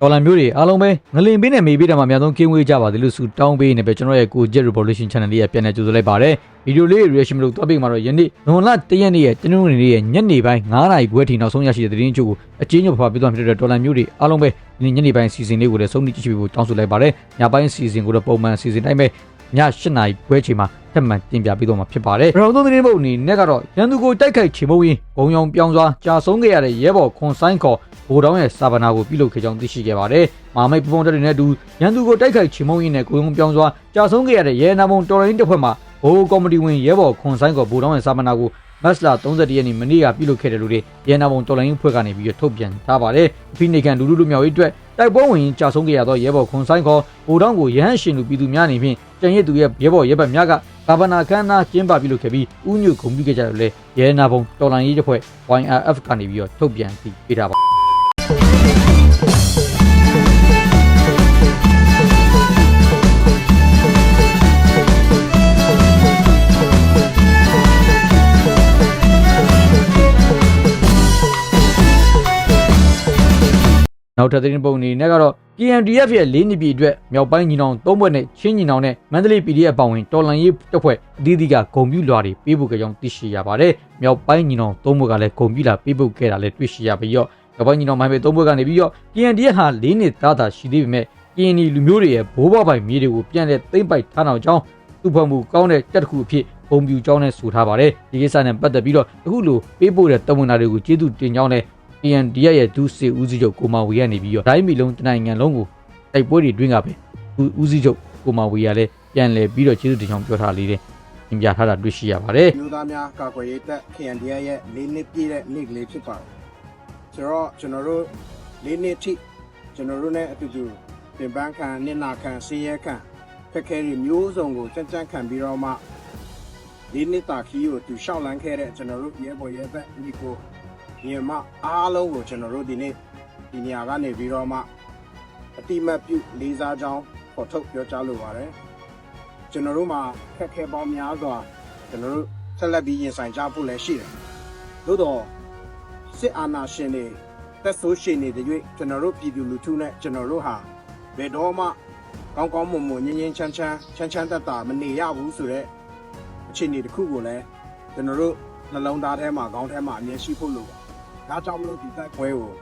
ဒေါ်လာမျိုးတွေအားလုံးပဲငလင်ပေးနဲ့မေးပေးတယ်မှာအများဆုံးကင်းဝေးကြပါသေးလို့ဆုတောင်းပေးနေပဲကျွန်တော်ရဲ့ကို Jet Revolution Channel လေးကပြန်လည်ကြိုဆိုလိုက်ပါတယ်ဗီဒီယိုလေး reaction မလို့တော့ပေးမှာတော့ယနေ့ဇွန်လ1ရက်နေ့ရဲ့တင်းနှုန်းနေ့ရဲ့ညနေပိုင်း9နာရီခွဲထိနောက်ဆုံးရရှိတဲ့သတင်းချို့ကိုအချင်းချုပ်ဖာပြသွားဖြစ်တဲ့ဒေါ်လာမျိုးတွေအားလုံးပဲဒီညနေပိုင်းစီစဉ်လေးကိုလည်းဆုံးဖြတ်ကြည့်ပြီးတောင်းဆိုလိုက်ပါတယ်ညပိုင်းစီစဉ်ကိုတော့ပုံမှန်စီစဉ်တိုင်းပဲည8နာရီခွဲချိန်မှာ ထပ်မံတင်ပြပေးတော့မှာဖြစ်ပါတယ်။ပထမဆုံးသတင်းပုတ်အနေနဲ့ကတော့ရန်သူကိုတိုက်ခိုက်ချေမှုရင်းဘုံရောင်ပြောင်းစွာကြာဆုံးခဲ့ရတဲ့ရဲဘော်ခွန်ဆိုင်ခေါ်ဗိုလ်တောင်းရဲ့စာပနာကိုပြုလုပ်ခဲ့ကြောင်းသိရှိခဲ့ပါတယ်။မာမိတ်ပုံပုံတက်တွေနဲ့အတူရန်သူကိုတိုက်ခိုက်ချေမှုရင်းနဲ့ကိုယုံပြောင်းစွာကြာဆုံးခဲ့ရတဲ့ရဲနာမုံတော်လိုင်းတစ်ဖွဲ့မှာဘိုးကော်မတီဝင်ရဲဘော်ခွန်ဆိုင်ခေါ်ဗိုလ်တောင်းရဲ့စာပနာကိုမတ်လ31ရက်နေ့မနေ့ကပြုလုပ်ခဲ့တယ်လို့ရဲနာမုံတော်လိုင်းဖွဲ့ကနေပြီးထုတ်ပြန်ထားပါတယ်။ဖိနေကန်လူလူလူမျိုးရေးအတွက်တိုက်ပွဲဝင်ကြာဆုံးခဲ့ရသောရဲဘော်ခွန်ဆိုင်ခေါ်ဗိုလ်တောင်းကိုရဟန်းရှင်လူပြည်သူများအနေဖြင့်ကျန်ရစ်သူရဲ့ရဲဘော်ရဲဘက်များက ကာဗနာခန်းနာကျင်းပပြုလုပ်ခဲ့ပြီးဥညွတ်ဂုံပြုခဲ့ကြတယ်လေရဲနာဘုံတော်လန်ရေးတစ်ဖွဲ့ YRF ကနေပြီးတော့ထုတ်ပြန်ပြီးပေးထားပါ နောက်ထပ်သတင်းပုံအနေနဲ့ကတော့ PNDF ရဲ့၄နှစ်ပြည့်အတွက်မြောက်ပိုင်းညီနောင်၃ဘွဲ့နဲ့ချင်းညီနောင်နဲ့မန္တလေး PDF အပေါင်းဝင်တော်လန်ရေးတပ်ဖွဲ့အသီးသီးကဂုံပြူလွှာတွေပေးပို့ကြကြောင်းသိရှိရပါတယ်။မြောက်ပိုင်းညီနောင်၃ဘွဲ့ကလည်းဂုံပြူလာပေးပို့ခဲ့တာလည်းတွေ့ရှိရပြီးတော့မြောက်ပိုင်းညီနောင်မိုင်းပဲ၃ဘွဲ့ကနေပြီးတော့ PNDF ဟာ၄နှစ်သားသာရှိသေးပေမဲ့ PND လူမျိုးတွေရဲ့ဘိုးဘွားပိုင်မြေတွေကိုပြန်လည်သိမ်းပိုက်ထားအောင်ကြောင်းသူ့ဖွဲ့မှုကောင်းတဲ့တက်တစ်ခုအဖြစ်ဂုံပြူကြောင်းနဲ့ဆိုထားပါတယ်။ဒီကိစ္စနဲ့ပတ်သက်ပြီးတော့အခုလိုပေးပို့တဲ့တဝန်တာတွေကိုကျေးဇူးတင်ကြောင်းနဲ့ PNDF ရဲ့ဒုစစ်ဦးစီးချုပ်ကိုမာဝီကနေပြီးတော့ဒိုင်းမီလုံးတနိုင်ငံလုံးကိုတိုက်ပွဲတွေတွင်းကပဲဦးစီးချုပ်ကိုမာဝီကလည်းပြန်လည်ပြီးတော့ကျေးဇူးတင်ကြောင်းပြောထားလေးတယ်သင်ပြထားတာတွေ့ရှိရပါတယ်မျိုးသားများကာကွယ်ရေးတပ် KNDA ရဲ့လေးနှစ်ပြည့်တဲ့နေ့ကလေးဖြစ်ပါတယ်ဆိုတော့ကျွန်တော်တို့လေးနှစ်ထိကျွန်တော်တို့ ਨੇ အတူတူပြင်ပန်းခံနစ်နာခံစီးရဲခံခက်ခဲတွေမျိုးစုံကိုကြံ့ကြံ့ခံပြီးတော့မှလေးနှစ်တာခီးကိုသူရှောက်လန်းခဲ့တဲ့ကျွန်တော်တို့ရဲဘော်ရဲဘက်ညီကို ညီမအားလုံးကိုကျွန်တော်တို့ဒီနေ့ဒီနေရာကနေပြီးတော့မှအတိမတ်ပြုလေးစားကြောင်းပေါ်ထုတ်ပြောကြားလိုပါတယ်ကျွန်တော်တို့မှာခက်ခဲပေါင်းများစွာကျွန်တော်တို့ဆက်လက်ပြီးရင်ဆိုင်ကြဖို့လည်းရှိတယ်။သို့တော့စစ်အာဏာရှင်တွေတက်ဆိုးရှင်တွေတွေကျွန်တော်တို့ပြည်သူလူထုနဲ့ကျွန်တော်တို့ဟာဘယ်တော့မှကောင်းကောင်းမွန်မွန်ငြင်းငြင်းချမ်းချမ်းချမ်းချမ်းသက်သာမနေရဘူးဆိုတော့အခြေအနေတစ်ခုကိုလည်းကျွန်တော်တို့နှလုံးသားထဲမှာခေါင်းထဲမှာအမြဲရှိဖို့လိုပါ။ ဒါကြောင့်မလို့ဒီတိုက်ပွဲကို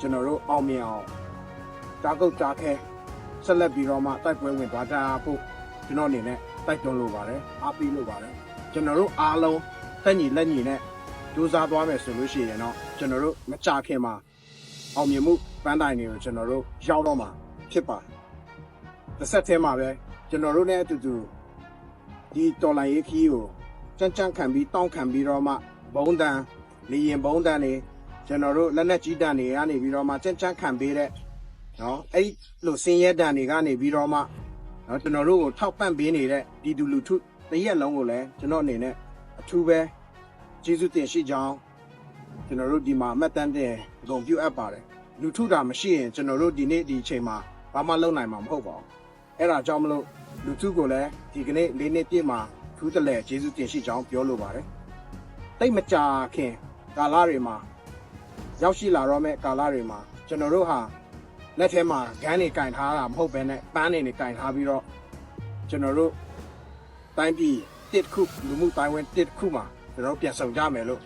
ကျွန်တော်တို့အောင်မြင်အောင်တာကုတ်တာခဲဆက်လက်ပြီးတော့မှတိုက်ပွဲဝင်သွားကြဖို့ကျွန်တော်အနေနဲ့တိုက်တွန်းလိုပါတယ်အားပေးလိုပါတယ်ကျွန်တော်တို့အားလုံးတက်ညီလက်ညီနဲ့ကြိုးစားသွားမယ်ဆိုလို့ရှိရင်တော့ကျွန်တော်တို့မကြခင်မှာအောင်မြင်မှုပန်းတိုင်တွေကိုကျွန်တော်တို့ရောက်တော့မှာဖြစ်ပါတယ်။တစ်ဆက်တည်းမှာပဲကျွန်တော်တို့နဲ့အတူတူဒီတော်လိုင်းရေးခီးကိုကြမ်းကြမ်းခံပြီးတောင်းခံပြီးတော့မှဘုံတန်လေရင်ဘုံတန်တွေ ကျွန်တော်တို့လက်နက်ကြီးတန်တွေကနေပြီးတော့မှကြမ်းကြမ်းခံပေးတဲ့နော်အဲ့ဒီလိုစင်ရဲတန်တွေကနေပြီးတော့မှနော်ကျွန်တော်တို့ကိုထောက်ပံ့ပေးနေတဲ့ဒီတူလူထုတရက်လုံးကိုလည်းကျွန်တော်အနေနဲ့အထူးပဲကျေးဇူးတင်ရှိကြောင်းကျွန်တော်တို့ဒီမှာအမှတ်တမ်းတင်ဂုဏ်ပြုအပ်ပါတယ်လူထုတာမရှိရင်ကျွန်တော်တို့ဒီနေ့ဒီအချိန်မှာဘာမှလုပ်နိုင်မှာမဟုတ်ပါဘူးအဲ့ဒါကြောင့်မလို့လူထုကိုလည်းဒီကနေ့လေးနှစ်ပြည့်မှာထူးတလဲကျေးဇူးတင်ရှိကြောင်းပြောလိုပါတယ်တိတ်မကြာခင်ကာလတွေမှာ ရောက်ရှိလာတော့မဲ့ကာလတွေမှာကျွန်တော်တို့ဟာလက်ထဲမှာဂန်းတွေကင်ထားတာမဟုတ်ဘဲနဲ့ပန်းတွေနဲ့ကင်ထားပြီးတော့ကျွန်တော်တို့တိုင်းပြည်တစ်ခုလူမှုတိုင်းဝင်တစ်ခုမှာကျွန်တော်တို့ပြန်ဆောင်ကြမယ်လို့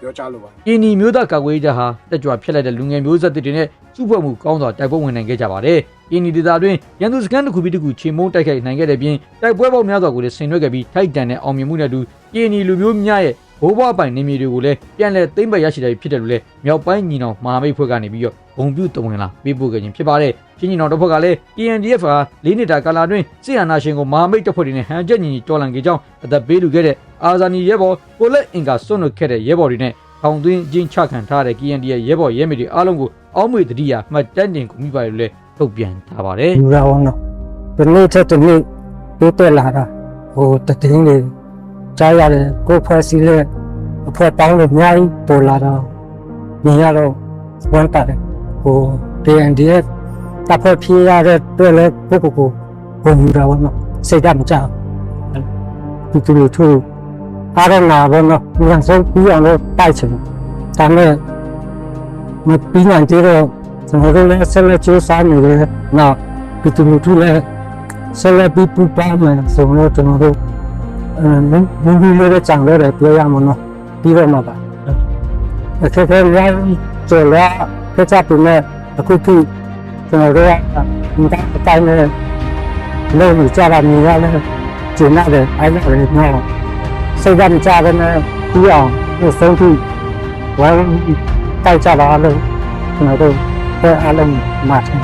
ပြောကြားလိုပါတယ်။အင်းဒီမျိုးသားကာကွယ်ရေးတပ်ဟာတက်ကြွဖြစ်လိုက်တဲ့လူငယ်မျိုးဆက်တွေနဲ့စုဖွဲ့မှုကောင်းစွာတိုက်ပွဲဝင်နိုင်ခဲ့ကြပါတယ်။အင်းဒီဒေသအတွင်းရန်သူစခန်းတစ်ခုပြီးတစ်ခုချေမုန်းတိုက်ခိုက်နိုင်ခဲ့တဲ့ပြင်တိုက်ပွဲပေါင်းများစွာကိုလည်းဆင်နွှဲခဲ့ပြီးထိုက်တန်တဲ့အောင်မြင်မှုနဲ့အတူအင်းဒီလူမျိုးများရဲ့ ဘိုးဘွားပိုင်နေမြေတွေကိုလည်းပြန်လည်သိမ်းပိုက်ရရှိတဲ့ဖြစ်တယ်လို့လည်းမြောက်ပိုင်းညီနောင်မဟာမိတ်ဖွဲ့ကနေပြီးတော့ဂုံပြုတဝင်လာပေးပို့ခဲ့ခြင်းဖြစ်ပါတယ်။ချင်းညီနောင်တစ်ဖွဲ့ကလည်း PNDF ဟာ၄နှစ်တာကာလအတွင်းစစ်အာဏာရှင်ကိုမဟာမိတ်တပ်ဖွဲ့တွေနဲ့ဟန်ချက်ညီညီတော်လှန်ခဲ့ကြောင်းအသက်ပေးလူခဲ့တဲ့အာဇာနည်ရဲဘော်ကိုလက်အင်ကာစွန့်လွတ်ခဲ့တဲ့ရဲဘော်တွေနဲ့ထောင်သွင်းချင်းချခံထားတဲ့ KND ရဲ့ရဲဘော်ရဲမေတွေအားလုံးကိုအောက်မေ့တတိယမှတ်တမ်းတင်ကူမိပါလို့လည်းထုတ်ပြန်ထားပါတယ်ယူရအောင်နော်ဒီနေ့ထက်ဒီနေ့တိုးတက်လာတာဟိုတည်င်းလေး ကြားရတယ်ကိုယ်ဖွဲ့စည်းတဲ့အဖွဲ့ပေါင်းလို့အများကြီးပေါ်လာတော့မြင်ရတော့ဝမ်းပါတယ်ဟို PNDF တပ်ဖွဲ့ဖြေရတဲ့တွေ့လဲကိုကိုကိုဘုံယူတာဘောနော်စိတ်ဓာတ်မကြဘူးဒီလိုသူအားရနာဘောနော်ဉာဏ်ဆုံးပြီးအောင်လို့တိုက်ချင်ဒါမဲ့မပြီးနိုင်သေးတော့ကျွန်တော်တို့လည်းဆက်လက်စူးစမ်းနေတယ်နောက်ပြည်သူလူထုလည်းဆက်လက်ပြီးပူးပေါင်းမယ်ဆိုတော့ကျွန်တော်တို့အဲ မင်းမင်းလေးလည်းကြံလဲတယ်ပြောရမှာနော်ပြီးတော့မှာပါအခက်အခဲများကျော်လာဖက်ချပ်နေအခုခုကျွန်တော်တို့ကဒီအတိုင်းနဲ့လုံးဝကြတာမြင်ရတယ်ကျင်ရတယ်အဲ့ဒါလည်းနော်စိတ်ကကြတယ်နဲ့ပြီးအောင်ဆုံးဖြတ်ဝိုင်းတိုက်ကြတာလို့ကျွန်တော်တို့အားလုံးမှာတယ်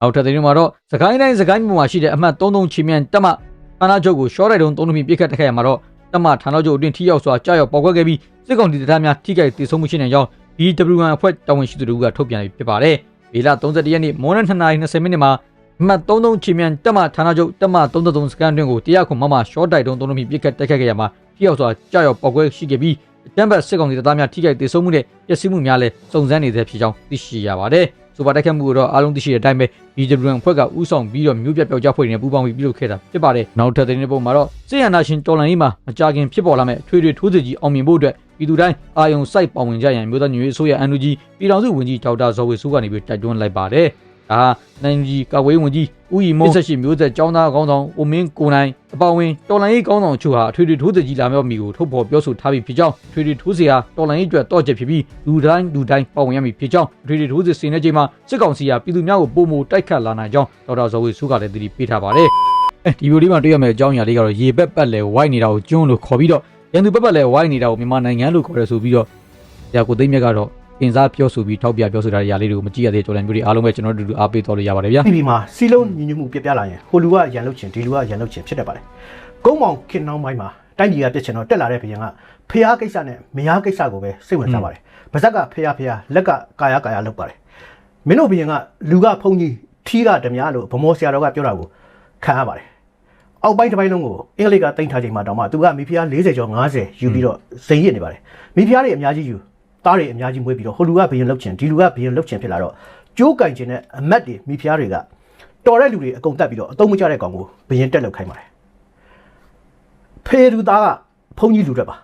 နောက်ထပ်သတင်းမှာတော့စကိုင်းတိုင်းစကိုင်းမြို့မှာရှိတဲ့အမှတ်33ချီမြန်တက်မ ဌာနချုပ်ကိုရှော့တိုက်တုံးသုံးလို့ပြစ်ခတ်တက်ခဲ့ရမှာတော့တက်မဌာနချုပ်အတွင်းထိရောက်စွာကြာရောက်ပေါက်ကွက်ခဲ့ပြီးစစ်ကောင်စီတပ်သားများထိခိုက်ဒေဆုံးမှုရှိနေကြောင်း BW1 အဖွဲ့တာဝန်ရှိသူတို့ကထုတ်ပြန်ပြီးဖြစ်ပါတယ်။မေလ31ရက်နေ့မွန်းနက်2:20မိနစ်မှာအမှတ်33ချီမြန်တက်မဌာနချုပ်တက်မ33စကန်တွင်ကိုတရားခွန်မမရှော့တိုက်တုံးသုံးလို့ပြစ်ခတ်တက်ခဲ့ရမှာထိရောက်စွာကြာရောက်ပေါက်ကွက်ရှိခဲ့ပြီးအတံဘတ်စစ်ကောင်စီတပ်သားများထိခိုက်ဒေဆုံးမှုနဲ့ပျက်စီးမှုများလည်းစုံစမ်းနေတဲ့ဖြစ်ကြောင်းသိရှိရပါတယ်။ ဆိုပါတက်ခတ်မှုကတော့အားလုံးသိရှိတဲ့အတိုင်းပဲ BWN အဖွဲ့ကဥဆောင်ပြီးတော့မြို့ပြပျောက်ကြားဖွဲ့တွေနဲ့ပူးပေါင်းပြီးပြုလုပ်ခဲ့တာဖြစ်ပါတယ်။နောက်ထပ်သတင်းတစ်ပုဒ်မှာတော့စစ်ရဏရှင်တော်လန်ရေးမှာမကြာခင်ဖြစ်ပေါ်လာမဲ့ထွေထွေထိုးစစ်ကြီးအောင်မြင်ဖို့အတွက်ပြည်သူတိုင်းအာယုံစိုက်ပါဝင်ကြရန်မြို့သားညွေအစိုးရအန်ယူဂျီပြည်ထောင်စုဝန်ကြီးဒေါက်တာဇော်ဝေစုကနေပြီးတိုက်တွန်းလိုက်ပါတယ်။ ဒါဟာနိုင်ကြီးကာဝေးဝန်ကြီးဦးရီမုံဆက်ရှိမျိုးဆက်ចောင်းသားကောင်းဆောင်ဦးမင်းကိုနိုင်အပေါဝင်တော်လန်ရေးကောင်းဆောင်ချို့ဟာထွေထွေထိုးစစ်ကြီးလာမြောက်မီကိုထုတ်ဖော်ပြောဆိုထားပြီးဖြစ်ကြောင်းထွေထွေထိုးစစ်ဟာတော်လန်ရေးအတွက်တော့ချက်ဖြစ်ပြီးလူတိုင်းလူတိုင်းပါဝင်ရမည်ဖြစ်ကြောင်းထွေထွေထိုးစစ်စင်တဲ့ချိန်မှာစစ်ကောင်စီဟာပြည်သူများကိုပုံမတိုက်ခတ်လာနိုင်ကြောင်းဒေါက်တာဇော်ဝေစုကလည်းသတိပေးထားပါတယ်။အဲဒီဗီဒီယိုလေးမှာတွေ့ရမယ့်အကြောင်းအရာလေးကတော့ရေပက်ပတ်လဲဝိုက်နေတာကိုကျွန်းလို့ခေါ်ပြီးတော့ရန်သူပက်ပတ်လဲဝိုက်နေတာကိုမြန်မာနိုင်ငံလို့ခေါ်ရဆိုပြီးတော့ဆရာကိုသိမ်းမြတ်ကတော့ တင်စားပြောဆိုပြီးထောက်ပြပြောဆိုတာတွေအရာလေးတွေကိုမကြည့်ရသေးကြော်လန်မျိုးတွေအားလုံးပဲကျွန်တော်တို့အတူတူအားပေးတော်လို့ရပါတယ်ဗျာပြည်ပြည်မှာစီလုံးညီညွတ်မှုပြပြလာရင်ဟိုလူကရန်လုတ်ချင်ဒီလူကရန်လုတ်ချင်ဖြစ်တတ်ပါတယ်။ကုန်းမောင်ခင်နှောင်းပိုင်းမှာတိုင်းပြည်ကပြစ်ချင်တော့တက်လာတဲ့ဘရင်ကဖျားကိစ္စနဲ့မယားကိစ္စကိုပဲစိတ်ဝင်စားပါတယ်။ဗဇက်ကဖျားဖျားလက်ကကာယကာယလုပ်ပါတယ်။မင်းတို့ဘရင်ကလူကဖုန်ကြီးထီးကဓမြလို့ဗမောဆရာတော်ကပြောတာကိုခံရပါတယ်။အောက်ပိုင်းတစ်ပိုင်းလုံးကိုအင်္ဂလိပ်ကတင်ထားချိန်မှာတောင်မှသူကမိဖုရား40ကျော်50ယူပြီးတော့ဇိမ်ရစ်နေပါတယ်။မိဖုရားတွေအများကြီးယူ သားတွေအများကြီးမွေးပြီးတော့ဟိုလူကဘရင်လုတ်ချင်ဒီလူကဘရင်လုတ်ချင်ဖြစ်လာတော့ကျိုးကင်ချင်တဲ့အမတ်တွေမိဖုရားတွေကတော်တဲ့လူတွေအကုန်တက်ပြီးတော့အသုံးမကျတဲ့ကောင်ကိုဘရင်တက်လောက်ခိုင်းပါတယ်ဖေရူသားကဖုန်ကြီးလူတက်ပါ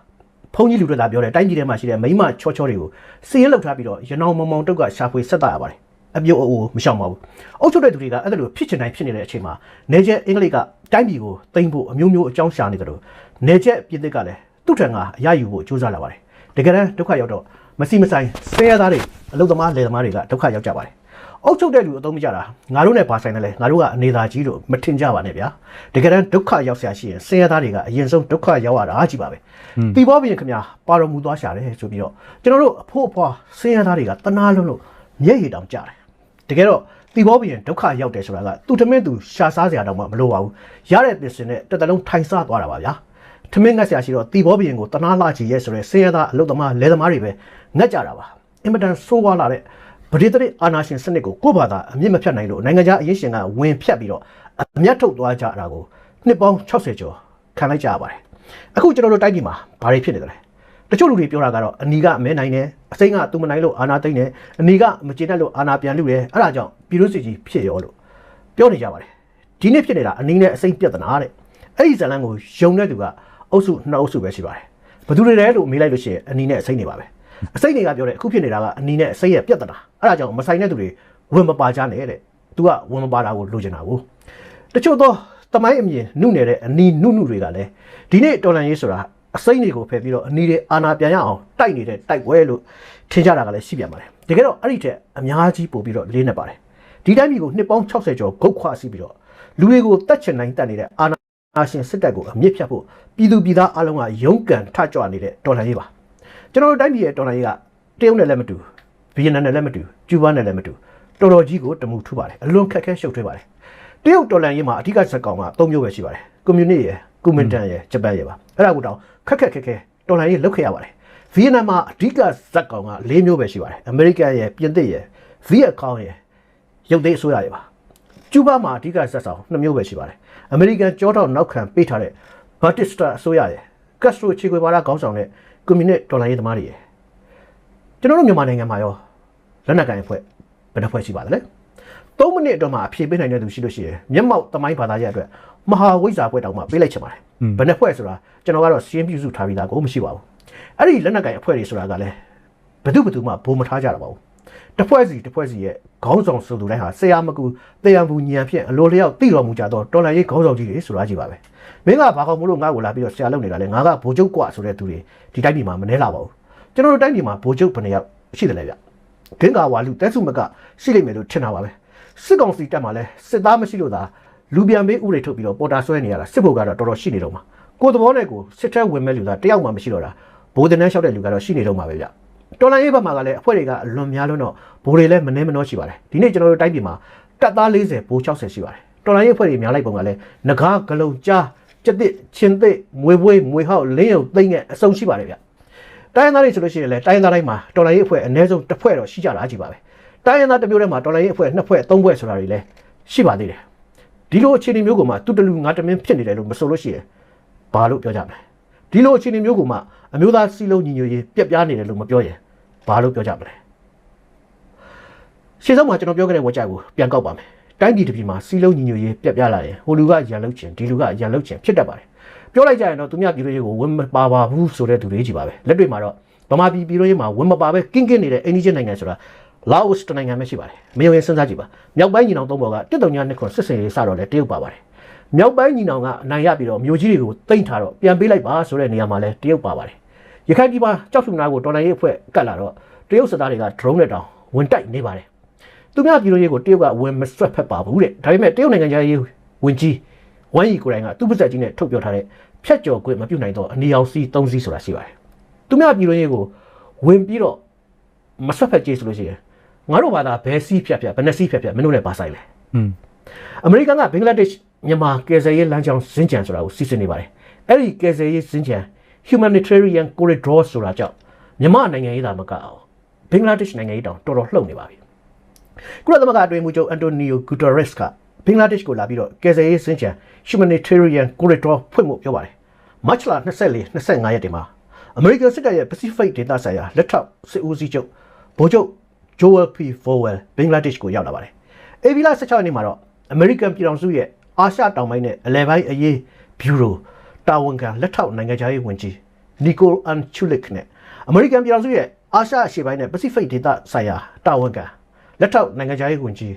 ဖုန်ကြီးလူတက်လာပြောတယ်တိုင်းပြည်ထဲမှာရှိတဲ့မိန်းမချောချောတွေကိုစီးရဲလောက်ထားပြီးတော့ရနောင်မောင်မောင်တုတ်ကရှာဖွေဆက်တာရပါတယ်အပြုတ်အအိုးမရှောင်ပါဘူးအုပ်ချုပ်တဲ့သူတွေကအဲ့ဒါလိုဖြစ်ချင်တိုင်းဖြစ်နေတဲ့အချိန်မှာနေကျအင်္ဂလိပ်ကတိုင်းပြည်ကိုသိမ်းဖို့အမျိုးမျိုးအကြောင်းရှာနေတယ်လို့နေကျပြည်သစ်ကလည်းသူ့ထံကအရယူဖို့ကြိုးစားလာပါတယ်တကယ်တမ်းဒုက္ခရောက်တော့ မစီမဆိုင်ဆဲရသားတွေအလုသမားလယ်သမားတွေကဒုက္ခရောက်ကြပါတယ်အုပ်ချုပ်တဲ့လူအသုံးမကြတာငါတို့နဲ့ဘာဆိုင်တယ်လဲငါတို့ကအနေသာကြီးလို့မထင်ကြပါနဲ့ဗျာတကယ်တမ်းဒုက္ခရောက်ဆရာရှိရင်ဆင်းရဲသားတွေကအရင်ဆုံးဒုက္ခရောက်ရတာကြီးပါပဲတီဘောဘရင်ခင်ဗျာပါတော်မူသွားရှာတယ်ဆိုပြီးတော့ကျွန်တော်တို့အဖို့အဖွာဆင်းရဲသားတွေကတနာလုံးလို့မျက်ရည်တောင်ကြတယ်တကယ်တော့တီဘောဘရင်ဒုက္ခရောက်တယ်ဆိုတာကသူတမင်းသူရှာစားစရာတောင်မှမလိုပါဘူးရတဲ့ပစ္စည်းနဲ့တစ်တလုံးထိုင်စားသွားတာပါဗျာထမင်းငတ်ဆရာရှိတော့တီဘောဘရင်ကိုတနာလာချီရဲဆိုရဲဆင်းရဲသားအလုသမားလဲသမားတွေပဲ ငတ်ကြတာပါအင်မတန်ဆိုးဝါးလာတဲ့ပရိသတ်အာနာရှင်စနစ်ကိုကိုယ့်ဘာသာအမြင့်မဖြတ်နိုင်လို့နိုင်ငံခြားအရေးရှင်ကဝင်ဖြတ်ပြီးတော့အမျက်ထုတ်သွားကြတာကိုနှစ်ပေါင်း60ကျော်ခံလိုက်ကြရပါတယ်အခုကျွန်တော်တို့တိုက်ပြည်မှာဘာတွေဖြစ်နေသလဲတချို့လူတွေပြောတာကတော့အနီကမဲနိုင်တယ်အစိမ်းကသူမနိုင်လို့အာနာသိမ့်တယ်အနီကမကျေနပ်လို့အာနာပြန်လူတယ်အဲ့ဒါကြောင့်ပြည်လို့စစ်ကြီးဖြစ်ရောလို့ပြောနေကြပါတယ်ဒီနေ့ဖြစ်နေတာအနီနဲ့အစိမ်းပြဿနာတဲ့အဲ့ဒီဇလန်ကိုယုံတဲ့သူကအုပ်စုနှစ်အုပ်စုပဲရှိပါတယ်ဘယ်သူတွေလဲလို့မေးလိုက်လို့ရှိရင်အနီနဲ့အစိမ်းတွေပါပဲ အစိတ်တွေကပြောတယ်အခုဖြစ်နေတာကအနီနဲ့အစိတ်ရဲ့ပြဿနာအဲ့ဒါကြောင့်မဆိုင်တဲ့သူတွေဝင်မပါကြနဲ့တဲ့သူကဝင်မပါတာကိုလိုချင်တာကိုတချို့သောတမိုင်းအမြင်နုနယ်တဲ့အနီနုနုတွေကလည်းဒီနေ့တော်လန်ရေးဆိုတာအစိတ်တွေကိုဖယ်ပြီးတော့အနီတွေအာနာပြန်ရအောင်တိုက်နေတဲ့တိုက်ပွဲလို့ထင်ကြတာကလည်းရှိပြန်ပါတယ်တကယ်တော့အဲ့ဒီထက်အများကြီးပို့ပြီးတော့လေးနေပါတယ်ဒီတိုင်းပြည်ကိုနှစ်ပေါင်း60ကျော်ဂုတ်ခွာစီးပြီးတော့လူတွေကိုတတ်ချင်နိုင်တတ်နေတဲ့အာနာအာရှင်စစ်တပ်ကိုအမြင့်ဖြတ်ဖို့ပြည်သူပြည်သားအလုံးကရုန်းကန်ထကြွနေတဲ့တော်လှန်ရေးပါ ကျွန်တော်တို့တိုင်းပြည်ရဲ့တော်လှန်ရေးကတရုတ်နဲ့လည်းမတူဗီယက်နမ်နဲ့လည်းမတူကျူးဘားနဲ့လည်းမတူတော်တော်ကြီးကိုတမှုထူပါတယ်အလွန်ခက်ခဲရှုပ်ထွေးပါတယ်တရုတ်တော်လှန်ရေးမှာအဓိကဇက်ကောင်က၃မျိုးပဲရှိပါတယ်ကွန်မြူနစ်ရယ်ကွန်မင်တန်ရယ်ဂျပန်ရယ်ပါအဲ့ဒါကိုတောင်ခက်ခက်ခဲခဲတော်လှန်ရေးလုပ်ခဲ့ရပါတယ်ဗီယက်နမ်မှာအဓိကဇက်ကောင်က၄မျိုးပဲရှိပါတယ်အမေရိကန်ရယ်ပြင်သစ်ရယ်ဗီယက်ကောင်ရယ်ရုပ်သိမ်းအစိုးရရယ်ပါကျူးဘားမှာအဓိကဇက်ဆောင်၂မျိုးပဲရှိပါတယ်အမေရိကန်ကြောတော့နောက်ခံပေးထားတဲ့ဘာတစ်စတာအစိုးရရယ်ကက်စထရိုချေကွေပါလာခေါင်းဆောင်တဲ့ ကွန်မြူနစ်တော်လှန်ရေးသမားတွေရယ်ကျွန်တော်တို့မြန်မာနိုင်ငံမှာရောလက်နက်ကိုင်အဖွဲ့ဘယ်နှဖွဲ့ရှိပါသလဲ၃မိနစ်တော့မှအဖြေပေးနိုင်တဲ့သူရှိလို့ရှိရင်မျက်မှောက်သမိုင်းဘာသာရဲ့အတွက်မဟာဝိဇ္ဇာပွဲတောင်မှပေးလိုက်ချင်ပါတယ်ဘယ်နှဖွဲ့ဆိုတာကျွန်တော်ကတော့စီးရင်ပြုစုထားပြီးသားကိုမရှိပါဘူးအဲ့ဒီလက်နက်ကိုင်အဖွဲ့တွေဆိုတာကလည်းဘယ်သူဘယ်သူမှဘိုးမထားကြတာပါဘူး တစ်ဖွဲ့စီတစ်ဖွဲ့စီရဲ့ခေါင်းဆောင်ဆိုသူတိုင်းဟာဆရာမကူတရားဘူးညံဖြင့်အလိုလျောက်သိတော်မူကြသောတော်လှန်ရေးခေါင်းဆောင်ကြီးတွေဆိုတာကြီးပါပဲမင်းကဘာကောင်မလို့ငါ့ကိုလာပြီးတော့ဆရာလုပ်နေတာလဲငါကဘိုလ်ချုပ်กว่าဆိုတဲ့သူတွေဒီတိုင်းပြည်မှာမနှဲလာပါဘူးကျွန်တော်တို့တိုင်းပြည်မှာဘိုလ်ချုပ်ဘယ်နှယောက်ရှိတယ်လဲဗျဂင်္ဂါဝါလူတက်စုမကရှိလိမ့်မယ်လို့ထင်တာပါပဲစစ်ကောင်စီတက်မှာလဲစစ်သားမရှိလို့သာလူပြန်ပေးဥတွေထုတ်ပြီးတော့ပေါ်တာဆွဲနေရတာစစ်ဘုတ်ကတော့တော်တော်ရှိနေတော့မှာကိုယ်သဘောနဲ့ကိုစစ်တပ်ဝင်မဲ့လူသားတယောက်မှမရှိတော့တာဘိုးတန်းလျှောက်တဲ့လူကတော့ရှိနေတော့မှာပဲဗျ တော်လိုင်းရေးဘက်မှာကလည်းအဖွဲ့တွေကအလွန်များလို့တော့ဘိုးတွေလည်းမနှဲမနှောရှိပါတယ်ဒီနေ့ကျွန်တော်တို့တိုင်းပြည်မှာတပ်သား40ဘိုး60ရှိပါတယ်တော်လိုင်းရေးအဖွဲ့တွေများလိုက်ပုံကလည်းငကားဂလုံကြားကျက်တစ်ချင်းသိမွေပွေးမွေဟောက်လင်းယုံသိမ့်ငယ်အစုံရှိပါတယ်ဗျတိုင်းရင်းသားတွေဆိုလို့ရှိရင်လည်းတိုင်းရင်းသားတိုင်းမှာတော်လိုင်းရေးအဖွဲ့အနည်းဆုံးတစ်ဖွဲ့တော့ရှိကြတာကြည့်ပါပဲတိုင်းရင်းသားတစ်မျိုးတည်းမှာတော်လိုင်းရေးအဖွဲ့နှစ်ဖွဲ့သုံးဖွဲ့ဆိုတာတွေလည်းရှိပါသေးတယ်ဒီလိုအခြေအနေမျိုးကိုမှသူတလူငါတမင်းဖြစ်နေတယ်လို့မဆိုလို့ရှိရင်ဘာလို့ပြောကြမလဲဒီလိုအခြေအနေမျိုးကိုမှ အမျိုးသားစီလုံးညီညွတ်ရေးပြက်ပြားနေတယ်လို့မပြောရင်ဘာလို့ပြောကြမလဲရှင်းဆုံးမှာကျွန်တော်ပြောခဲ့တဲ့ဝါကြကိုပြန်ကောက်ပါမယ်တိုင်းပြည်တစ်ပြည်မှာစီလုံးညီညွတ်ရေးပြက်ပြားလာရင်ဟိုလူကရန်လုတ်ချင်ဒီလူကရန်လုတ်ချင်ဖြစ်တတ်ပါတယ်ပြောလိုက်ကြရင်တော့သူများပြည်လို့ရေးကိုဝင်မပါပါဘူးဆိုတဲ့သူတွေကြီးပါပဲလက်တွေ့မှာတော့ဗမာပြည်ပြည်လို့ရေးမှာဝင်မပါပဲကင်းကင်းနေတဲ့အိန္ဒိယနိုင်ငံဆိုတာလာအိုစ်တနိုင်ငံပဲရှိပါတယ်မယုံရင်စဉ်းစားကြည့်ပါမြောက်ပိုင်းညီနောင်သုံးဘော်ကတစ်တုံညာနှစ်ခွန်စစ်စင်ရေးစတော့လဲတရုတ်ပါပါတယ်မြောက်ပိုင်းညီနောင်ကအနိုင်ရပြီးတော့မြို့ကြီးတွေကိုတိမ့်ထားတော့ပြန်ပေးလိုက်ပါဆိုတဲ့နေရာမှာလဲတရုတ်ပါပါတယ် ရခိုင်ပြည်မှာကြောက်ဖြူနာကိုတော်လိုင်းရေးအဖွဲ့ကတ်လာတော့တရုတ်စစ်သားတွေက drone နဲ့တောင်ဝင်တိုက်နေပါတယ်သူများပြည်လို့ရေးကိုတရုတ်ကဝင်မဆွတ်ဖက်ပါဘူးတဲ့ဒါပေမဲ့တရုတ်နိုင်ငံသားရေးဝင်ကြီးဝမ်ယီကိုယ်တိုင်ကသူ့ပါဇက်ကြီးနဲ့ထုတ်ပြောထားတဲ့ဖြတ်ကျော်ခွင့်မပြုနိုင်တော့အနီအောင်စီ၃စီဆိုတာရှိပါတယ်သူများပြည်လို့ရေးကိုဝင်ပြီးတော့မဆွတ်ဖက်ကြည့်ဆိုလို့ရှိရင်ငါတို့ဘာသာဘယ်စီးဖြတ်ဖြတ်ဘယ်နှစီးဖြတ်ဖြတ်မင်းတို့လည်းပါဆိုင်လေอืมအမေရိကန်ကဘင်္ဂလားဒေ့ရှ်မြန်မာကယ်ဆယ်ရေးလမ်းကြောင်းစင်ကြံဆိုတာကိုစီစဉ်နေပါတယ်အဲ့ဒီကယ်ဆယ်ရေးစင်ကြံ humanitarian corridor ဆိုတာကြောင့်မြန်မာနိုင်ငံရေးသာမကအောင်ဘင်္ဂလားဒေ့ရှ်နိုင်ငံရေးတောင်တော်တော်လှုပ်နေပါပြီကုလသမဂ္ဂအတွင်းမှုချုပ်အန်တိုနီယိုဂူတာရက်စ်ကဘင်္ဂလားဒေ့ရှ်ကိုလာပြီးတော့ကယ်ဆယ်ရေးစင်ကြံ humanitarian corridor ဖွင့်ဖို့ပြောပါတယ်မတ်လ24 25ရက်တင်မှာအမေရိကန်စစ်တပ်ရဲ့ Pacific ဒေသဆိုင်ရာလက်ထောက်စစ်ဦးစီးချုပ်ဗိုလ်ချုပ် Joel P. Fowell ဘင်္ဂလားဒေ့ရှ်ကိုရောက်လာပါတယ်။အေဗီလာ16ရက်နေ့မှာတော့အမေရိကန်ပြည်ထောင်စုရဲ့အာရှတောင်ပိုင်းနဲ့အလဲပိုင်းအရေးဘျူရို တာဝန်ခံလက်ထောက်နိုင်ငံခြားရေးဝန်ကြီးနီကိုအန်ချူလစ်နဲ့အမေရိကန်ပြည်ထောင်စုရဲ့အာရှအရှေ့ပိုင်းနဲ့ပစိဖိတ်ဒေသဆိုင်ရာတာဝန်ခံလက်ထောက်နိုင်ငံခြားရေးဝန်ကြီး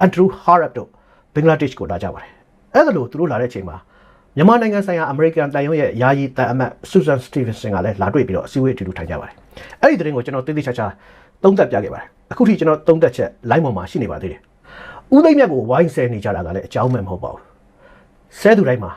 အန်ဒရူးဟာရပ်တို့ဘင်္ဂလားဒေ့ရှ်ကိုလာကြပါတယ်။အဲ့ဒါလို့သူတို့လာတဲ့အချိန်မှာမြန်မာနိုင်ငံဆိုင်ရာအမေရိကန်တန်ရုံးရဲ့ယာယီတန်အမတ်ဆူဇန်စတီဗင်ဆန်ကလည်းလာတွေ့ပြီးတော့အစည်းအဝေးအတူတူထိုင်ကြပါတယ်။အဲ့ဒီသတင်းကိုကျွန်တော်တိတိကျကျသုံးသပ်ပြခဲ့ပါတယ်။အခုထိကျွန်တော်သုံးသပ်ချက် line ပေါ်မှာရှိနေပါသေးတယ်။ဦးသိမ့်မြတ်ကိုဝိုင်းဆဲနေကြတာကလည်းအကြောင်းမဲ့မဟုတ်ပါဘူး။ဆဲသူတိုင်းမှာ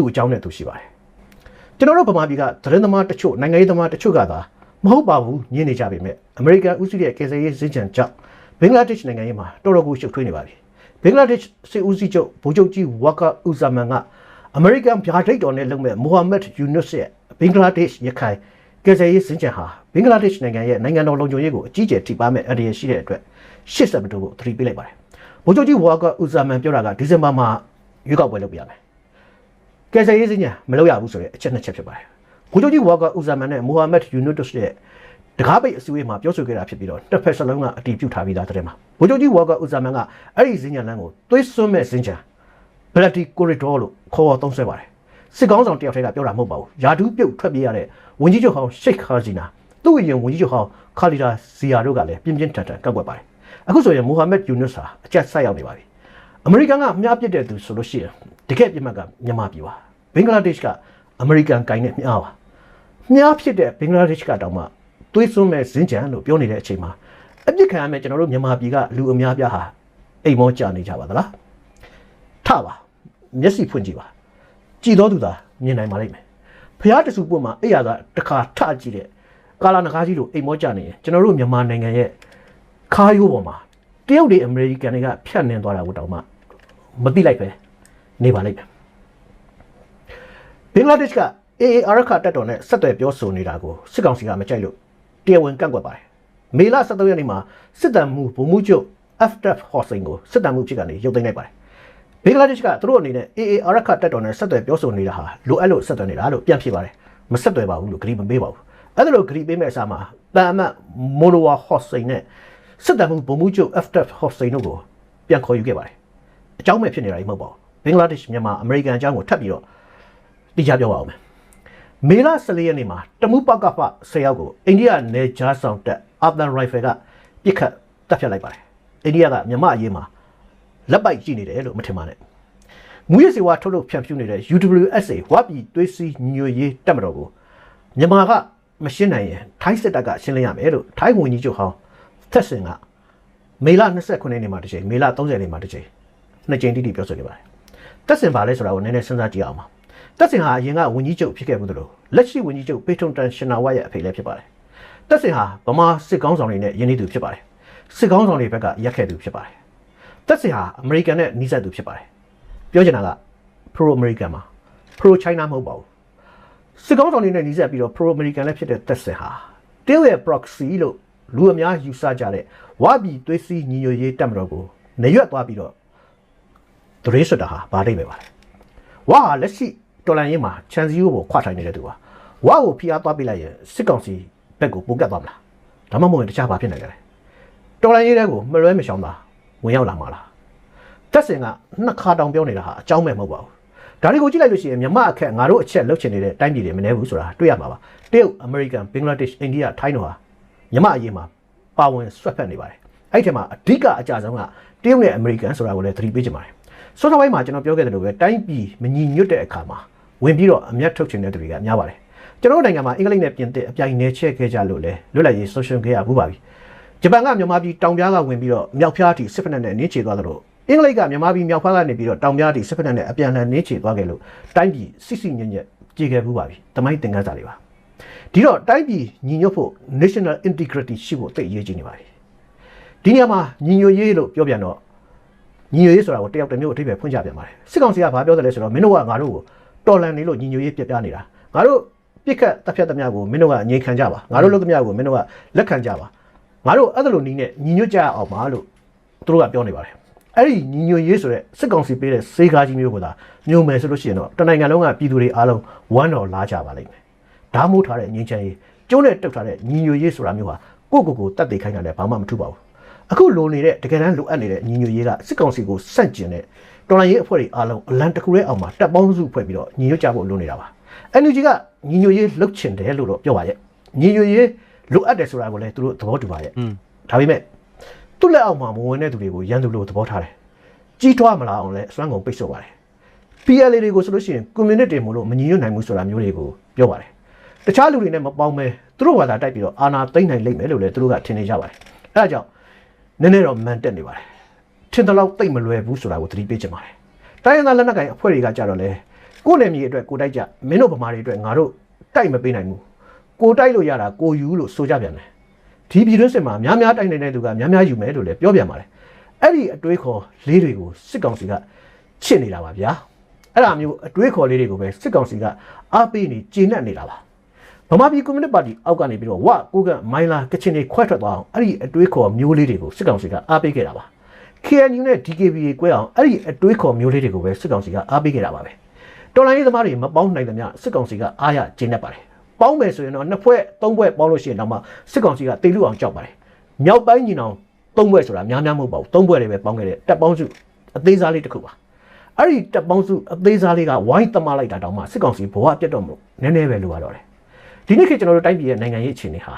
သူ့အကြောင်းနဲ့သူရှိပါတယ်။ကျွန်တော်တို့ဗမာပြည်ကသတင်းသမားတချို့နိုင်ငံရေးသမားတချို့ကသာမဟုတ်ပါဘူးညင်းနေကြပေမဲ့အမေရိကန်ဦးစီးတဲ့ကယ်ဆယ်ရေးစင်ကြံကြောင့်ဘင်္ဂလားဒေ့ရှ်နိုင်ငံရေးမှာတော်တော်ကိုရှုပ်ထွေးနေပါပြီ။ဘင်္ဂလားဒေ့ရှ်စစ်ဦးစီးချုပ်ဗိုလ်ချုပ်ကြီးဝါကာဥဇာမန်ကအမေရိကန်ဗျာဒိတ်တော်နဲ့လုပ်မဲ့မိုဟာမက်ယူနွတ်ရဲ့ဘင်္ဂလားဒေ့ရှ်ရခိုင်ကယ်ဆယ်ရေးစင်ကြံဟာဘင်္ဂလားဒေ့ရှ်နိုင်ငံရဲ့နိုင်ငံတော်လုံခြုံရေးကိုအကြီးအကျယ်ထိပါမဲ့အန္တရာယ်ရှိတဲ့အတွက်ရှစ်ဆက်မတိုးဖို့သတိပေးလိုက်ပါတယ်။ဗိုလ်ချုပ်ကြီးဝါကာဥဇာမန်ပြောတာကဒီဇင်ဘာမှာရွေးကောက်ပွဲလုပ်ပြရမယ်။ ကယ်ဆယ်ရေးစင်ကြံမလုပ်ရဘူးဆိုတဲ့အချက်နှစ်ချက်ဖြစ်ပါတယ်။ဗိုလ်ချုပ်ကြီးဝါကာဥဇာမန်နဲ့မိုဟာမက်ယူနွတ်ရဲ့တကားပိတ်အစည်းအဝေးမှာပြောဆိုခဲ့တာဖြစ်ပြီးတော့တစ်ဖက်စလုံးကအတီးပြုတ်ထားပြီးသားတဲ့မှာဗိုလ်ချုပ်ကြီးဝါကာဥဇာမန်ကအဲ့ဒီစင်ကြံလမ်းကိုသွေးစွန်းမဲ့စင်ကြံ Bloody Corridor လို့ခေါ်ဝေါ်သုံးဆွဲပါတယ်စစ်ကောင်းဆောင်တယောက်တည်းကပြောတာမဟုတ်ပါဘူးယာဒူးပြုတ်ထွက်ပြေးရတဲ့ဝန်ကြီးချုပ်ဟောင်းရှိတ်ခါဇီနာသူ့အရင်ဝန်ကြီးချုပ်ဟောင်းခါလီဒါဇီယာတို့ကလည်းပြင်းပြင်းထန်ထန်ကန့်ကွက်ပါတယ်အခုဆိုရင်မိုဟာမက်ယူနွတ်စာအကျက်ဆက်ရောက်နေပါပြီ အမေရိကန်ကမြားပစ်တဲ့သူဆိုလို့ရှိရင်တကယ်ပြစ်မှတ်ကမြန်မာပြည်ပါဘင်္ဂလားဒေ့ရှ်ကအမေရိကန်ကိုင်းနဲ့မြားပါမြားဖြစ်တဲ့ဘင်္ဂလားဒေ့ရှ်ကတောင်မှသွေးစွန်းမဲ့ဇင်းကြံလို့ပြောနေတဲ့အချိန်မှာအပြစ်ခံရမယ့်ကျွန်တော်တို့မြန်မာပြည်ကလူအများပြားဟာအိမ်မောကြနေကြပါသလားထပါမျက်စိဖွင့်ကြည့်ပါကြည်တော်သူသာမြင်နိုင်ပါလိမ့်မယ်ဖျားတဆူပွတ်မှာအဲ့ရကတခါထကြည့်တဲ့ကာလာနဂါးကြီးတို့အိမ်မောကြနေရင်ကျွန်တော်တို့မြန်မာနိုင်ငံရဲ့ခါရိုးပေါ်မှာတရုတ်တွေအမေရိကန်တွေကဖြတ်နှင်းသွားတာကိုတောင်မှ မသိလိုက်ပဲနေပါလိမ့်မယ်ဘင်္ဂလားဒေ့ရှ်ကအေအေအာရခတက်တော်နဲ့ဆက်သွယ်ပြောဆိုနေတာကိုစစ်ကောင်စီကမကြိုက်လို့တရားဝင်ကန့်ကွက်ပါတယ်မေလ23ရက်နေ့မှာစစ်တမ်းမှုဗိုလ်မှူးချုပ် FDF ဟော့စိန်ကိုစစ်တမ်းမှုဖြစ်ကနေရုပ်သိမ်းလိုက်ပါတယ်ဘင်္ဂလားဒေ့ရှ်ကသူတို့အနေနဲ့အေအေအာရခတက်တော်နဲ့ဆက်သွယ်ပြောဆိုနေတာဟာလိုအပ်လို့ဆက်သွယ်နေတာလို့ပြန်ဖြစ်ပါတယ်မဆက်သွယ်ပါဘူးလို့ဂရီမပေးပါဘူးအဲ့ဒါလို့ဂရီပေးမဲ့အစားမှာတန်အမတ်မိုလိုဝါဟော့စိန်နဲ့စစ်တမ်းမှုဗိုလ်မှူးချုပ် FDF ဟော့စိန်တို့ကိုပြန်ခေါ်ယူခဲ့ပါတယ် အကြောင်းမဲ့ဖြစ်နေတာကြီးမဟုတ်ပါဘူးဘင်္ဂလားဒေ့ရှ်မြန်မာအမေရိကန်အကြောင်းကိုထပ်ပြီးတော့တိကျပြောပါအောင်မယ်မေလ14ရက်နေ့မှာတမူပကဖ10ယောက်ကိုအိန္ဒိယနယ်ဂျားဆောင်တက်အာဖဂန်ရိုင်ဖယ်ကပြစ်ခတ်တပ်ဖြတ်လိုက်ပါတယ်အိန္ဒိယကမြန်မာအရေးမှာလက်ပိုက်ကြည့်နေတယ်လို့မထင်ပါနဲ့မူရစေဝါထုတ်လုပ်ဖြန့်ဖြူးနေတဲ့ UWSA ဝါပြည်သွေးစည်းညွရေးတက်မတော်ကိုမြန်မာကမရှင်းနိုင်ရင်ထိုင်းစစ်တပ်ကရှင်းလင်းရမယ်လို့ထိုင်းဝန်ကြီးချုပ်ဟောင်းသက်စင်ကမေလ29ရက်နေ့မှာတစ်ချိန်မေလ30ရက်နေ့မှာတစ်ချိန် နှစ်ချိန်တိတိပြောဆိုနေပါတယ်သက်စင်ပါလဲဆိုတာကိုနည်းနည်းစဉ်းစားကြည့်အောင်ပါသက်စင်ဟာအရင်ကဝန်ကြီးချုပ်ဖြစ်ခဲ့မှုသလိုလက်ရှိဝန်ကြီးချုပ်ပေထုံတန်ရှင်နာဝါရဲ့အဖေလည်းဖြစ်ပါတယ်သက်စင်ဟာဗမာစစ်ကောင်းဆောင်တွေနဲ့ယဉ်နေသူဖြစ်ပါတယ်စစ်ကောင်းဆောင်တွေဘက်ကရက်ခဲ့သူဖြစ်ပါတယ်သက်စင်ဟာအမေရိကန်နဲ့နှိစက်သူဖြစ်ပါတယ်ပြောချင်တာက pro American မှာ pro China မဟုတ်ပါဘူးစစ်ကောင်းဆောင်တွေနဲ့နှိစက်ပြီးတော့ pro American လည်းဖြစ်တဲ့သက်စင်ဟာတရုတ်ရဲ့ proxy လို့လူအများယူဆကြတဲ့ဝါပြည်သွေးစည်းညီညွတ်ရေးတပ်မတော်ကိုနေရွက်သွားပြီးတော့ သရေဆွတ်တာဟာဘာလိမ့်ပဲပါလဲဝါဟာလက်ရှိတော်လန်ရေးမှာချန်စီယိုကိုခွာထိုင်နေတဲ့သူပါဝါကိုဖိအားသွားပြလိုက်ရင်စစ်ကောင်စီဘက်ကိုပုံကတ်သွားမလားဒါမှမဟုတ်ရင်တခြားဘာဖြစ်နိုင်ကြလဲတော်လန်ရေးတဲ့ကိုမလွဲမရှောင်တာဝင်ရောက်လာမှာလားတက်စင်ကနှစ်ခါတောင်ပြောနေတာဟာအကြောင်းမဲ့မဟုတ်ပါဘူးဒါတွေကိုကြည့်လိုက်လို့ရှိရင်မြမအခက်ငါတို့အချက်လှုပ်ချင်နေတဲ့တိုင်းပြည်တွေမနေဘူးဆိုတာတွေ့ရမှာပါတရုတ်အမေရိကန်ဘင်္ဂလားဒေ့ရှ်အိန္ဒိယထိုင်းတို့ဟာမြမအရေးမှာပါဝင်ဆွတ်ဖက်နေပါတယ်အဲ့ဒီထဲမှာအဓိကအကြဆုံးကတရုတ်နဲ့အမေရိကန်ဆိုတာကိုလည်းသတိပေးချင်ပါတယ် စောစောပိုင်းမှာကျွန်တော်ပြောခဲ့တယ်လို့ပဲတိုင်းပြည်မညီညွတ်တဲ့အခါမှာဝင်ပြီးတော့အမျက်ထုတ်ချင်တဲ့သူတွေကများပါတယ်ကျွန်တော်တို့နိုင်ငံမှာအင်္ဂလိပ်နဲ့ပြင်သစ်အပြိုင်နယ်ချဲ့ခဲ့ကြလို့လေလွတ်လပ်ရေးဆိုရှယ်ခဲ့ရဘူးပါပြီဂျပန်ကမြန်မာပြည်တောင်ပြားကဝင်ပြီးတော့မြောက်ဖျားထိစစ်ဖက်နဲ့နင်းချေသွားသလိုအင်္ဂလိပ်ကမြန်မာပြည်မြောက်ဖျားကနေပြီးတော့တောင်ပြားထိစစ်ဖက်နဲ့အပြန်အလှန်နင်းချေသွားခဲ့လို့တိုင်းပြည်စစ်စစ်ညံ့ညက်ကြေခဲ့ဘူးပါပြီတမိုင်းသင်ခန်းစာတွေပါဒီတော့တိုင်းပြည်ညီညွတ်ဖို့ national integrity ရှိဖို့သိအရေးကြီးနေပါပြီဒီနေရာမှာညီညွတ်ရေးလို့ပြောပြန်တော့ ညီညွတ်ရေးဆိုတာကိုတယောက်တစ်မျိုးအထိပ္ပယ်ဖွင့်ကြပြန်ပါတယ်စစ်ကောင်စီကဘာပြောတယ်လဲဆိုတော့မင်းတို့ကငါတို့ကိုတော်လန်နေလို့ညီညွတ်ရေးပြပြနေတာငါတို့ပြစ်ခတ်တပ်ဖြတ်သမျှကိုမင်းတို့ကအငြိမ်ခံကြပါငါတို့လုပ်သမျှကိုမင်းတို့ကလက်ခံကြပါငါတို့အဲ့ဒါလိုနီးနဲ့ညီညွတ်ကြအောင်ပါလို့သူတို့ကပြောနေပါတယ်အဲ့ဒီညီညွတ်ရေးဆိုတဲ့စစ်ကောင်စီပေးတဲ့စေကားကြီးမျိုးကိုသာမျိုးမယ်ဆိုလို့ရှိရင်တော့တနိုင်ငံလုံးကပြည်သူတွေအားလုံးဝမ်းတော်လာကြပါလိမ့်မယ်ဓာမိုးထားတဲ့ငြိမ်းချမ်းရေးကျုံးနဲ့တုတ်ထားတဲ့ညီညွတ်ရေးဆိုတာမျိုးဟာကိုယ့်ကိုယ်ကိုတတ်သိခိုင်းတာလည်းဘာမှမထူပါဘူး အခုလိုနေတဲ့တကယ်တမ်းလိုအပ်နေတဲ့ညီညွတ်ရေးကစစ်ကောင်စီကိုစန့်ကျင်တဲ့တော်လိုင်းရေးအဖွဲ့တွေအားလုံးအလံတစ်ခုရဲ့အောက်မှာတပ်ပေါင်းစုဖွဲ့ပြီးတော့ညီညွတ်ကြဖို့လိုနေတာပါ NUG ကညီညွတ်ရေးလှုပ်ချင်တယ်လို့တော့ပြောပါရဲ့ညီညွတ်ရေးလိုအပ်တယ်ဆိုတာကိုလည်းသူတို့သဘောတူပါရဲ့ဒါပေမဲ့သူ့လက်အောက်မှာမဝင်တဲ့သူတွေကိုရန်သူလို့သဘောထားတယ်ကြီးထွားမလာအောင်လဲအစွမ်းကုန်ပိတ်ဆို့ပါတယ် PLA တွေကိုဆိုလို့ရှိရင် community မို့လို့မညီညွတ်နိုင်ဘူးဆိုတာမျိုးတွေကိုပြောပါတယ်တခြားလူတွေနဲ့မပေါင်းပဲသူတို့ဘာသာတိုက်ပြီးတော့အာဏာသိမ်းနိုင်လိမ့်မယ်လို့လည်းသူတို့ကထင်နေကြပါတယ်အဲဒါကြောင့် နည်းနည်းတော့မန်တက်နေပါတယ်ထင်တယ်လို့သိမ့်မလွယ်ဘူးဆိုတာကိုသတိပေးချင်ပါတယ်တိုင်းရင်းသားလက်နက်ကိုင်အဖွဲ့တွေကကြတော့လေကိုယ့်နယ်မြေအတွက်ကိုတိုက်ကြမင်းတို့ဗမာတွေအတွက်ငါတို့တိုက်မပေးနိုင်ဘူးကိုတိုက်လို့ရတာကိုယူလို့ဆိုကြပြန်တယ်ဒီပြည်တွင်းစစ်မှာများများတိုက်နေတဲ့သူကများများယူမယ်လို့လည်းပြောပြန်ပါတယ်အဲ့ဒီအတွေးခေါ်လေးတွေကိုစစ်ကောင်စီကချစ်နေတာပါဗျာအဲ့ဒါမျိုးအတွေးခေါ်လေးတွေကိုပဲစစ်ကောင်စီကအားပေးနေကျေနပ်နေတာပါ ဗမာပြည်ကွန်မြူနတီပါတီအောက်ကနေပြီးတော့ဝကိုကမိုင်းလာကချင်တွေခွဲထွက်သွားအောင်အဲ့ဒီအတွေးခေါ်မျိုးလေးတွေကိုစစ်ကောင်စီကအားပေးခဲ့တာပါ KNU နဲ့ DKBA ကွဲအောင်အဲ့ဒီအတွေးခေါ်မျိုးလေးတွေကိုပဲစစ်ကောင်စီကအားပေးခဲ့တာပါပဲတော်လိုင်းရေးသမားတွေမပေါင်းနိုင်တဲ့မြစစ်ကောင်စီကအားရကျင်းနေပါတယ်ပေါင်းမယ်ဆိုရင်တော့နှစ်ဖွဲ့သုံးဖွဲ့ပေါင်းလို့ရှိရင်တော့မှစစ်ကောင်စီကတိတ်လူအောင်ကြောက်ပါတယ်မြောက်ပိုင်းညီနောင်သုံးဖွဲ့ဆိုတာများများမဟုတ်ပါဘူးသုံးဖွဲ့တွေပဲပေါင်းခဲ့တဲ့တပ်ပေါင်းစုအသေးစားလေးတစ်ခုပါအဲ့ဒီတပ်ပေါင်းစုအသေးစားလေးကဝိုင်းတမလိုက်တာတောင်မှစစ်ကောင်စီဘဝပြတ်တော့မလို့နည်းနည်းပဲလိုရတော့တယ် ဒီနေ့ခေတ်ကျွန်တော်တို့တိုင်းပြည်ရဲ့နိုင်ငံရေးအခြေအနေဟာ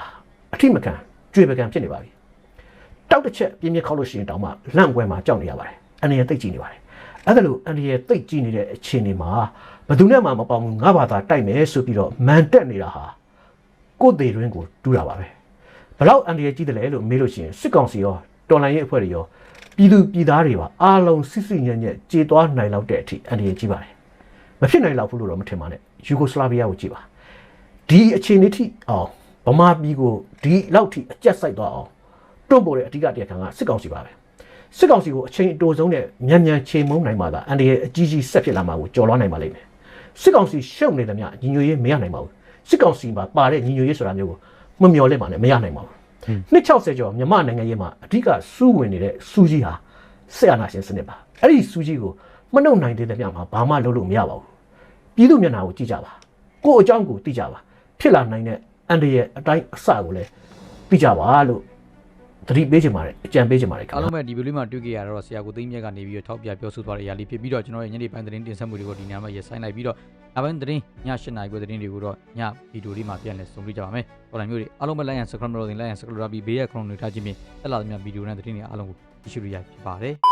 အထိမခံကြွေပကံဖြစ်နေပါပြီတောက်တစ်ချက်ပြင်းပြခောက်လို့ရှိရင်တောင်မှလန့်ပွဲမှာကြောက်နေရပါတယ်အနေနဲ့တိတ်ကြည့်နေပါတယ်အဲ့ဒါလို့အန်ဒီရဲ့တိတ်ကြည့်နေတဲ့အခြေအနေမှာဘယ်သူနဲ့မှမပေါင်းဘူးငါဘာသာတိုက်မယ်ဆိုပြီးတော့မန်တက်နေတာဟာကိုယ်သေးရင်းကိုတူးတာပါပဲဘလောက်အန်ဒီရဲ့ကြည့်တယ်လဲလို့မေးလို့ရှိရင်စစ်ကောင်စီရောတော်လိုင်းရေးအဖွဲ့တွေရောပြည်သူပြည်သားတွေပါအားလုံးစစ်စစ်ညံ့ညက်ကြေသွားနိုင်လောက်တဲ့အထိအန်ဒီရဲ့ကြည့်ပါတယ်မဖြစ်နိုင်လောက်ဘူးလို့တော့မထင်ပါနဲ့ယူဂိုစလာဗီးယားကိုကြည့်ပါ ဒီအခြေအနေထိအောင်ဗမာပြည်ကိုဒီလောက်ထိအကျက်ဆိုင်သွားအောင်တွန့်ပို့တဲ့အဓိကတရားခံကစစ်ကောင်စီပါပဲစစ်ကောင်စီကိုအချိန်အတိုဆုံးနဲ့မြန်မြန်ချိန်မုံနိုင်မှသာအန်ဒီရဲ့အကြီးကြီးဆက်ဖြစ်လာမှာကိုကြော်လွှားနိုင်ပါလိမ့်မယ်စစ်ကောင်စီရှုပ်နေသမျှညီညွတ်ရေးမရနိုင်ပါဘူးစစ်ကောင်စီမှာပါတဲ့ညီညွတ်ရေးဆိုတာမျိုးကိုမမျော်လင့်ပါနဲ့မရနိုင်ပါဘူးနှစ်60ကျော်မြန်မာနိုင်ငံရေးမှာအဓိကစူးဝင်နေတဲ့စူးကြီးဟာဆက်အာဏာရှင်စနစ်ပါအဲ့ဒီစူးကြီးကိုမနှုတ်နိုင်သေးတဲ့ပြမှာဘာမှလုပ်လို့မရပါဘူးပြည်သူမျက်နှာကိုကြည့်ကြပါကိုယ့်အကြောင်းကိုသိကြပါ ဖြစ်လာနိုင်တဲ့အန်ဒီရဲ့အတိုင်းအစကိုလည်းသိကြပါလို့သတိပေးချင်ပါတယ်အကြံပေးချင်ပါတယ်ခင်အားဗျာလုံးပဲဒီဗီဒီယိုလေးမှာတွေ့ကြရတော့ဆရာကိုသိန်းမြတ်ကနေပြီးတော့ထောက်ပြပြောဆိုသွားတဲ့အရာလေးဖြစ်ပြီးတော့ကျွန်တော်ရဲ့ညနေပိုင်းသတင်းတင်ဆက်မှုတွေကိုဒီညမှာရဆိုင်လိုက်ပြီးတော့နောက်ပိုင်းသတင်းည8နာရီခွဲသတင်းတွေကိုတော့ညဗီဒီယိုလေးမှာပြန်လည်ဆုံတွေ့ကြပါမယ်။ဟောလာမျိုးတွေအားလုံးပဲ like and subscribe လုပ်ရင် like and subscribe ပြီးဘေးရခရုံတွေထားခြင်းဖြင့်တက်လာသမျှဗီဒီယိုနဲ့သတင်းတွေအားလုံးကိုကြည့်ရှုရရဖြစ်ပါတယ်။